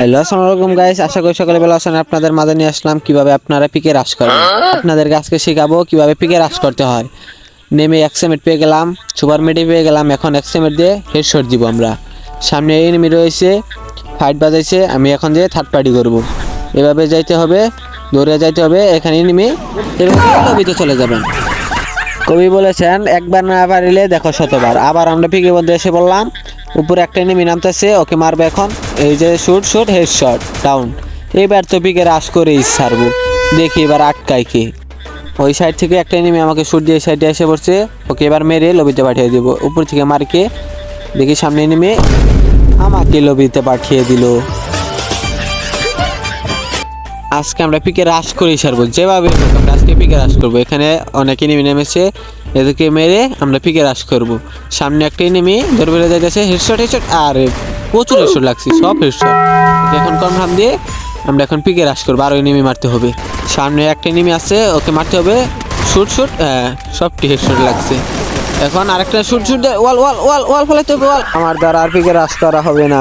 Hello আসসালামু আলাইকুম guys আশা করি সকালে বেলা আছেন। আপনাদের মাঝে নিয়ে আসলাম কীভাবে আপনারা পিকে রাশ করেন। আপনাদেরকে আজকে শেখাবো কীভাবে পিকে রাশ করতে হয়। নেমে এক সেমেট পেয়ে গেলাম সুপার মেডি পেয়ে গেলাম। এখন এক সেমেট দিয়ে হেডশট দিব আমরা। সামনে এনিমি রয়েছে ফাইট বাজাইছে, আমি এখন দিয়ে থার্ড পার্টি করব। এভাবে যাইতে হবে, দৌড়ে যাইতে হবে, এখানে এনিমি এভাবে লবিতে চলে যাবেন। কবি বলেছেন, একবার না পারিলে দেখো শতবার। আবার আমরা পিকের মধ্যে এসে বললাম উপরে একটা এনিমি নামতেছে, ওকে মারবে এখন। এই যে shoot shoot head shot down এবার তো পিকে রাশ করেই ছাড়বো। দেখি এবার আটকায় কে। ওই সাইড থেকে একটা এনিমি আমাকে শুট দিয়ে সাইডে এসে পড়ছে। ওকে এবার মেরে লবিতে পাঠিয়ে দিব। উপর থেকে মারকে দেখি সামনে এনিমি আমাকে লবিতে পাঠিয়ে দিল। আজকে আমরা পিকে রাশ করেই সারবো যেভাবে আজকে পিকে রাশ করব। এখানে অনেক এনিমি নেমেছে। এদেরকে মেরে আমরা পিকে রাশ করব। সামনে একটা এনিমি ধরে বেড়ে যাইতেছে হেডশট হেডশট আর প্রচুর হেডশট লাগছে, সব হেডশট এখন কনফার্ম দিয়ে আমরা এখন পিকে রাশ করব আরও এনিমি মারতে হবে। সামনে একটা এনিমি আছে, ওকে মারতে হবে। শুট শুট হ্যাঁ সবটি হেডশট লাগছে। এখন আরেকটা শুট শুট ওয়াল ওয়াল ওয়াল ওয়াল ফলাইতে হবে ওয়াল আমার দ্বারা আর পিকে রাশ করা হবে না।